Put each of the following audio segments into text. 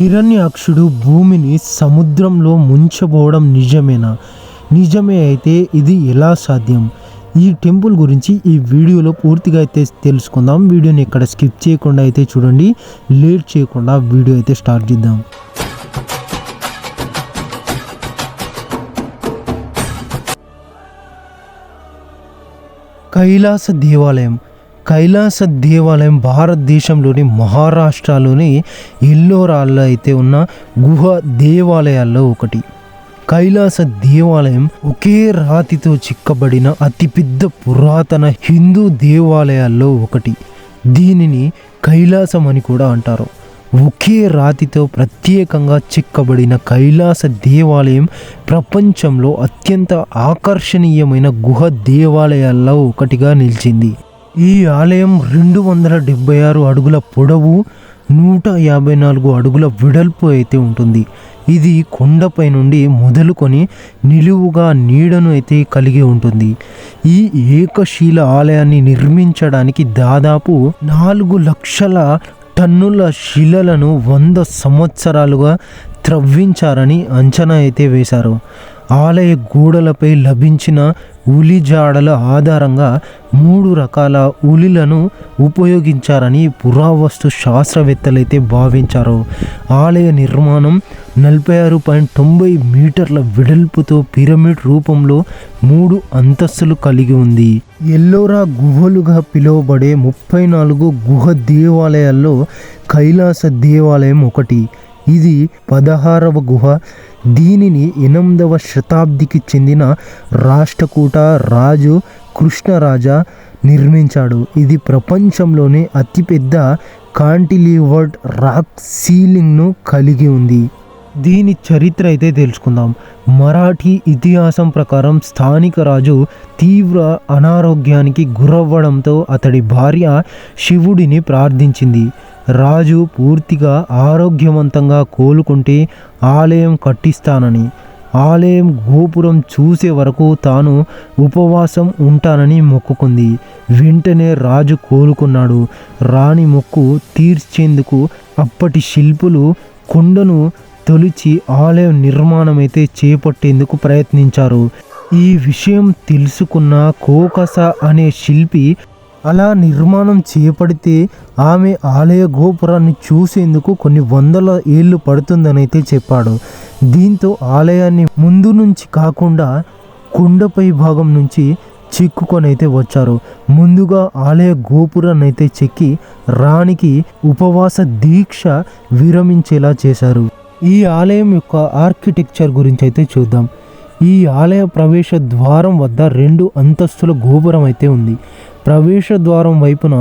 హిరణ్యాక్షుడు భూమిని సముద్రంలో ముంచబోవడం నిజమేనా? నిజమే అయితే ఇది ఎలా సాధ్యం? ఈ టెంపుల్ గురించి ఈ వీడియోలో పూర్తిగా అయితే తెలుసుకుందాం. వీడియోని ఇక్కడ స్కిప్ చేయకుండా అయితే చూడండి. లేట్ చేయకుండా వీడియో అయితే స్టార్ట్ చేద్దాం. కైలాస దేవాలయం. కైలాస దేవాలయం భారతదేశంలోని మహారాష్ట్రలోని ఎల్లోరాల్లో అయితే ఉన్న గుహ దేవాలయాల్లో ఒకటి. కైలాస దేవాలయం ఒకే రాతితో చిక్కబడిన అతిపెద్ద పురాతన హిందూ దేవాలయాల్లో ఒకటి. దీనిని కైలాసం అని కూడా అంటారు. ఒకే రాతితో ప్రత్యేకంగా చిక్కబడిన కైలాస దేవాలయం ప్రపంచంలో అత్యంత ఆకర్షణీయమైన గుహ దేవాలయాల్లో ఒకటిగా నిలిచింది. ఈ ఆలయం రెండు వందల డెబ్బై ఆరు అడుగుల పొడవు నూట యాభై నాలుగు అడుగుల వెడల్పు అయితే ఉంటుంది. ఇది కొండపై నుండి మొదలుకొని నిలువుగా నీడను అయితే కలిగి ఉంటుంది. ఈ ఏకశీల ఆలయాన్ని నిర్మించడానికి దాదాపు నాలుగు లక్షల టన్నుల శిలలను వంద సంవత్సరాలుగా త్రవ్వించారని అంచనా అయితే వేశారు. ఆలయ గోడలపై లభించిన ఉలి జాడల ఆధారంగా మూడు రకాల ఉలిలను ఉపయోగించారని పురావస్తు శాస్త్రవేత్తలైతే భావించారు. ఆలయ నిర్మాణం నలభై ఆరు పాయింట్ తొంభై మీటర్ల వెడల్పుతో పిరమిడ్ రూపంలో మూడు అంతస్తులు కలిగి ఉంది. ఎల్లోరా గుహలుగా పిలువబడే ముప్పై నాలుగు గుహ దేవాలయాల్లో కైలాస దేవాలయం ఒకటి. ఇది పదహారవ గుహ. దీనిని ఎనిమిదవ శతాబ్దికి చెందిన రాష్ట్రకూట రాజు కృష్ణరాజ నిర్మించాడు. ఇది ప్రపంచంలోనే అతిపెద్ద కాంటిలీవర్డ్ రాక్ సీలింగ్ను కలిగి ఉంది. దీని చరిత్ర అయితే తెలుసుకుందాం. మరాఠీ ఇతిహాసం ప్రకారం స్థానిక రాజు తీవ్ర అనారోగ్యానికి గురవ్వడంతో అతడి భార్య శివుడిని ప్రార్థించింది. రాజు పూర్తిగా ఆరోగ్యవంతంగా కోలుకుంటే ఆలయం కట్టిస్తానని ఆలయం గోపురం చూసే వరకు తాను ఉపవాసం ఉంటానని మొక్కుకుంది. వెంటనే రాజు కోలుకున్నాడు. రాణి మొక్కు తీర్చేందుకు అప్పటి శిల్పులు కొండను తొలిచి ఆలయం నిర్మాణం అయితే చేపట్టేందుకు ప్రయత్నించారు. ఈ విషయం తెలుసుకున్న కోకస అనే శిల్పి అలా నిర్మాణం చేపడితే ఆమె ఆలయ గోపురాన్ని చూసేందుకు కొన్ని వందల ఏళ్ళు పడుతుందని అయితే చెప్పాడు. దీంతో ఆలయాన్ని ముందు నుంచి కాకుండా కొండపై భాగం నుంచి చిక్కుకొని అయితే వచ్చారు. ముందుగా ఆలయ గోపురాన్ని అయితే చెక్కి రాణికి ఉపవాస దీక్ష విరమించేలా చేశారు. ఈ ఆలయం యొక్క ఆర్కిటెక్చర్ గురించి అయితే చూద్దాం. ఈ ఆలయ ప్రవేశ ద్వారం వద్ద రెండు అంతస్తుల గోపురం అయితే ఉంది. ప్రవేశ ద్వారం వైపున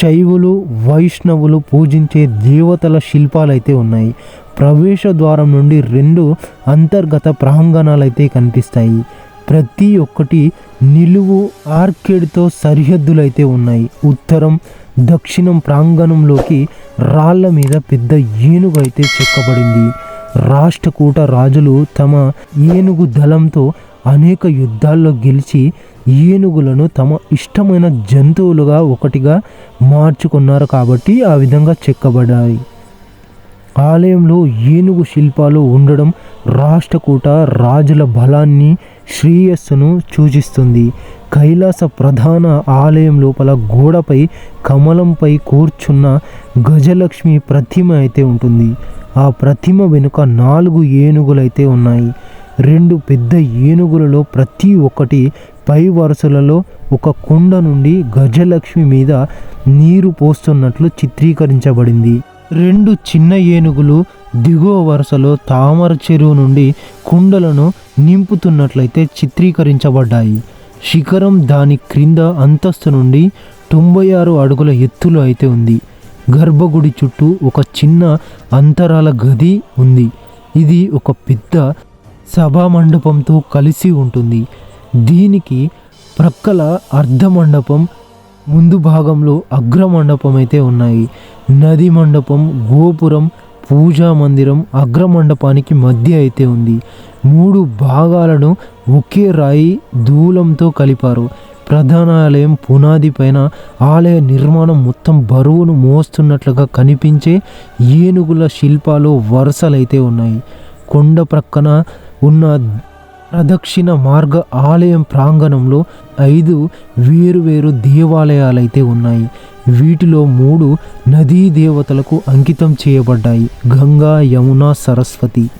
శైవులు వైష్ణవులు పూజించే దేవతల శిల్పాలు అయితే ఉన్నాయి. ప్రవేశ ద్వారం నుండి రెండు అంతర్గత ప్రాంగణాలు అయితే కనిపిస్తాయి. ప్రతి ఒక్కటి నిలువు ఆర్కేడ్తో సరిహద్దులు అయితే ఉన్నాయి. ఉత్తరం దక్షిణం ప్రాంగణంలోకి రాళ్ళ మీద పెద్ద ఏనుగు అయితే చెక్కబడింది. రాష్ట్రకూట రాజులు తమ ఏనుగు దళంతో అనేక యుద్ధాల్లో గెలిచి ఏనుగులను తమ ఇష్టమైన జంతువులుగా ఒకటిగా మార్చుకున్నారు కాబట్టి ఆ విధంగా చెక్కబడ్డాయి. ఆలయంలో ఏనుగు శిల్పాలు ఉండడం రాష్ట్రకూట రాజుల బలాన్ని శ్రేయస్సును సూచిస్తుంది. కైలాస ప్రధాన ఆలయం లోపల గోడపై కమలంపై కూర్చున్న గజలక్ష్మి ప్రతిమ అయితే ఉంటుంది. ఆ ప్రతిమ వెనుక నాలుగు ఏనుగులైతే ఉన్నాయి. రెండు పెద్ద ఏనుగులలో ప్రతి ఒక్కటి పై వరుసలలో ఒక కుండ నుండి గజలక్ష్మి మీద నీరు పోస్తున్నట్లు చిత్రీకరించబడింది. రెండు చిన్న ఏనుగులు దిగువ వరుసలో తామర చెరువు నుండి కుండలను నింపుతున్నట్లయితే చిత్రీకరించబడ్డాయి. శిఖరం దాని క్రింద అంతస్తు నుండి తొంభై ఆరు అడుగుల ఎత్తులో అయితే ఉంది. గర్భగుడి చుట్టూ ఒక చిన్న అంతరాల గది ఉంది. ఇది ఒక పెద్ద సభా మండపంతో కలిసి ఉంటుంది. దీనికి ప్రక్కల అర్ధ మండపం ముందు భాగంలో అగ్ర మండపం అయితే ఉన్నాయి. నది మండపం గోపురం పూజా మందిరం అగ్ర మండపానికి మధ్య అయితే ఉంది. మూడు భాగాలను ఒకే రాయి దూలంతో కలిపారు. ప్రధాన ఆలయం పునాది పైన ఆలయ నిర్మాణం మొత్తం బరువును మోస్తున్నట్లుగా కనిపించే ఏనుగుల శిల్పాలు వరుసలైతే ఉన్నాయి. కొండ ప్రక్కన ఉన్న ప్రదక్షిణ మార్గ ఆలయం ప్రాంగణంలో ఐదు వేరువేరు దేవాలయాలైతే ఉన్నాయి. వీటిలో మూడు నదీ దేవతలకు అంకితం చేయబడ్డాయి. గంగా యమున సరస్వతి.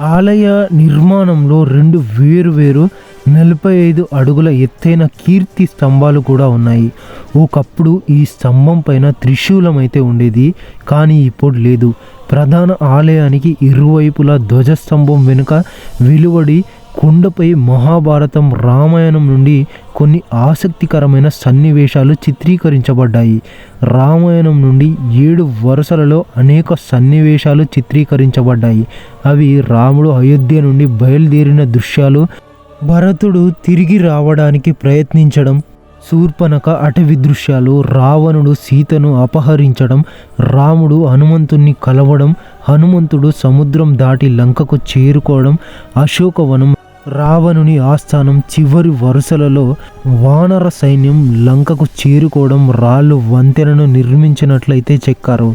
ఆలయ నిర్మాణంలో రెండు వేరువేరు నలభై ఐదు అడుగుల ఎత్తైన కీర్తి స్తంభాలు కూడా ఉన్నాయి. ఒకప్పుడు ఈ స్తంభం పైన త్రిశూలం అయితే ఉండేది కానీ ఇప్పుడు లేదు. ప్రధాన ఆలయానికి ఇరువైపులా ధ్వజస్తంభం వెనుక విలువడి కొండపై మహాభారతం రామాయణం నుండి కొన్ని ఆసక్తికరమైన సన్నివేశాలు చిత్రీకరించబడ్డాయి. రామాయణం నుండి ఏడు వరుసలలో అనేక సన్నివేశాలు చిత్రీకరించబడ్డాయి. అవి రాముడు అయోధ్య నుండి బయలుదేరిన దృశ్యాలు భరతుడు తిరిగి రావడానికి ప్రయత్నించడం శూర్పణక అటవీ దృశ్యాలు రావణుడు సీతను అపహరించడం రాముడు హనుమంతుణ్ణి కలవడం హనుమంతుడు సముద్రం దాటి లంకకు చేరుకోవడం అశోకవనం రావణుని ఆస్థానం చివరి వరుసలలో వానర సైన్యం లంకకు చేరుకోవడం రాళ్ళు వంతెనను నిర్మించినట్లయితే చెక్కారు.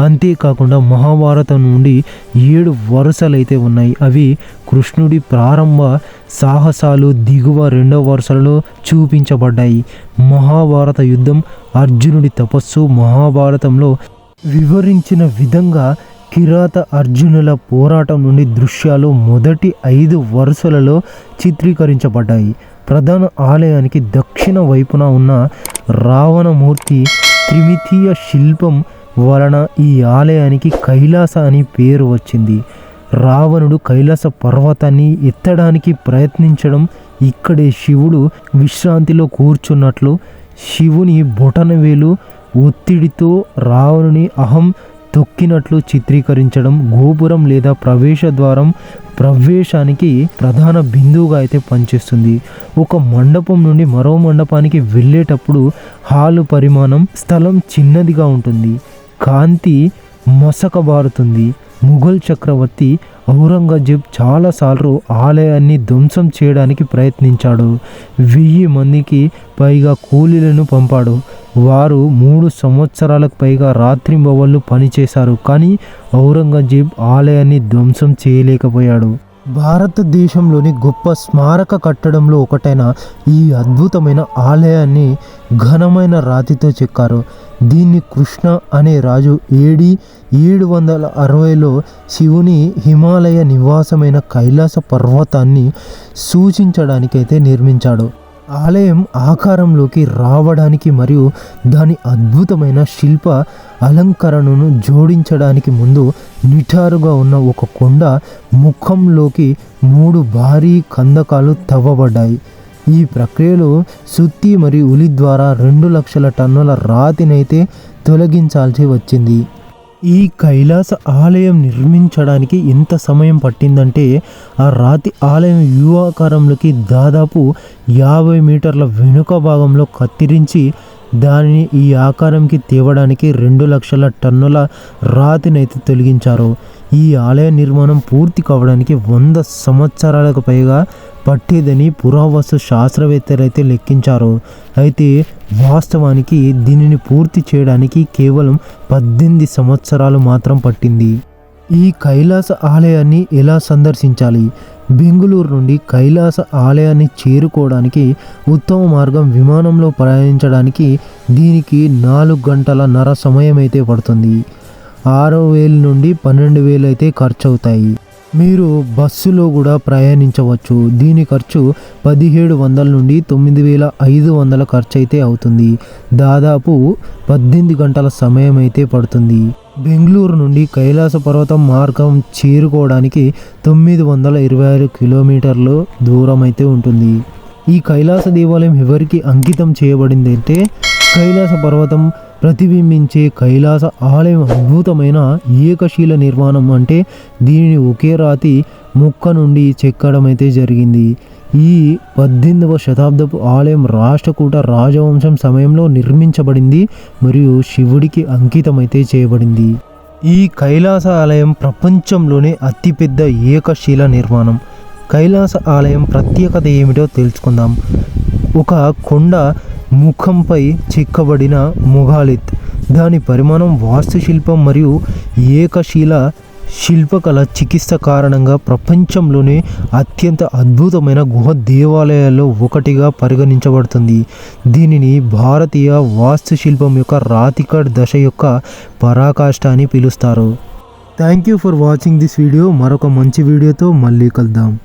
అంతేకాకుండా మహాభారతం నుండి ఏడు వరుసలైతే ఉన్నాయి. అవి కృష్ణుడి ప్రారంభ సాహసాలు దిగువ రెండవ వరుసలలో చూపించబడ్డాయి. మహాభారత యుద్ధం అర్జునుడి తపస్సు మహాభారతంలో వివరించిన విధంగా కిరాత అర్జునుల పోరాటం నుండి దృశ్యాలు మొదటి ఐదు వరుసలలో చిత్రీకరించబడ్డాయి. ప్రధాన ఆలయానికి దక్షిణ వైపున ఉన్న రావణమూర్తి త్రిమితీయ శిల్పం వలన ఈ ఆలయానికి కైలాస అని పేరు వచ్చింది. రావణుడు కైలాస పర్వతాన్ని ఎత్తడానికి ప్రయత్నించడం ఇక్కడే శివుడు విశ్రాంతిలో కూర్చున్నట్లు శివుని బొటనవేలు ఒత్తిడితో రావణుని అహం తొక్కినట్లు చిత్రీకరించడం గోపురం లేదా ప్రవేశ ద్వారం ప్రవేశానికి ప్రధాన బిందువుగా అయితే పనిచేస్తుంది. ఒక మండపం నుండి మరో మండపానికి వెళ్ళేటప్పుడు హాలు పరిమాణం స్థలం చిన్నదిగా ఉంటుంది. కాంతి మసకబారుతుంది. ముఘల్ చక్రవర్తి ఔరంగజేబ్ చాలాసార్లు ఆలయాన్ని ధ్వంసం చేయడానికి ప్రయత్నించాడు. వెయ్యి మందికి పైగా కూలీలను పంపాడు. వారు మూడు సంవత్సరాలకు పైగా రాత్రింబవళ్ళు పనిచేశారు. కానీ ఔరంగజేబ్ ఆలయాన్ని ధ్వంసం చేయలేకపోయాడు. భారతదేశంలోని గొప్ప స్మారక కట్టడంలో ఒకటైన ఈ అద్భుతమైన ఆలయాన్ని ఘనమైన రాతితో చెక్కారు. దీన్ని కృష్ణ అనే రాజు ఏడి ఏడు వందల అరవైలో శివుని హిమాలయ నివాసమైన కైలాస పర్వతాన్ని సూచించడానికైతే నిర్మించాడు. ఆలయం ఆకారంలోకి రావడానికి మరియు దాని అద్భుతమైన శిల్ప అలంకరణను జోడించడానికి ముందు నిఠారుగా ఉన్న ఒక కొండ ముఖంలోకి మూడు భారీ కందకాలు తవ్వబడ్డాయి. ఈ ప్రక్రియలో సుత్తి మరియు ఉలి ద్వారా రెండు లక్షల టన్నుల రాతినైతే తొలగించాల్సి వచ్చింది. ఈ కైలాస ఆలయం నిర్మించడానికి ఎంత సమయం పట్టిందంటే ఆ రాతి ఆలయం యువాకారంలోకి దాదాపు యాభై మీటర్ల వెనుక భాగంలో కత్తిరించి దానిని ఈ ఆకారంకి తేవడానికి రెండు లక్షల టన్నుల రాతినైతే తొలగించారు. ఈ ఆలయ నిర్మాణం పూర్తి కావడానికి వంద సంవత్సరాలకు పైగా పట్టేదని పురావస్తు శాస్త్రవేత్తలైతే లెక్కించారు. అయితే వాస్తవానికి దీనిని పూర్తి చేయడానికి కేవలం పద్దెనిమిది సంవత్సరాలు మాత్రం పట్టింది. ఈ కైలాస ఆలయాన్ని ఎలా సందర్శించాలి? బెంగుళూరు నుండి కైలాస ఆలయాన్ని చేరుకోవడానికి ఉత్తమ మార్గం విమానంలో ప్రయాణించడానికి దీనికి నాలుగు గంటల నర సమయం అయితే పడుతుంది. ఆరు వేల నుండి పన్నెండు వేలు అయితే ఖర్చు అవుతాయి మీరు బస్సులో కూడా ప్రయాణించవచ్చు. దీని ఖర్చు పదిహేడు వందల నుండి తొమ్మిది వేల ఐదు వందల ఖర్చు అయితే అవుతుంది. దాదాపు పద్దెనిమిది గంటల సమయం అయితే పడుతుంది. బెంగళూరు నుండి కైలాస పర్వతం మార్గం చేరుకోవడానికి తొమ్మిది వందల ఇరవై ఆరు కిలోమీటర్లు దూరం అయితే ఉంటుంది. ఈ కైలాస దేవాలయం ఎవరికి అంకితం చేయబడింది అంటే కైలాస పర్వతం ప్రతిబింబించే కైలాస ఆలయం అద్భుతమైన ఏకశీల నిర్మాణం అంటే దీనిని ఒకే రాతి ముక్క నుండి చెక్కడం అయితే జరిగింది. ఈ పద్దెనిమిదవ శతాబ్దపు ఆలయం రాష్ట్రకూట రాజవంశం సమయంలో నిర్మించబడింది మరియు శివుడికి అంకితమైతే చేయబడింది. ఈ కైలాస ఆలయం ప్రపంచంలోనే అతిపెద్ద ఏకశీల నిర్మాణం. కైలాస ఆలయం ప్రత్యేకత ఏమిటో తెలుసుకుందాం. ఒక కొండ ముఖంపై చిక్కబడిన మొగాలిత్ దాని పరిమాణం వాస్తుశిల్పం మరియు ఏకశీల శిల్పకళ చికిత్స కారణంగా ప్రపంచంలోనే అత్యంత అద్భుతమైన గుహ దేవాలయాల్లో ఒకటిగా పరిగణించబడుతుంది. దీనిని భారతీయ వాస్తుశిల్పం యొక్క రాతికడ్ దశ యొక్క పరాకాష్ట అని పిలుస్తారు. Thank you for watching this video. మరొక మంచి వీడియోతో మళ్ళీ కలుద్దాం.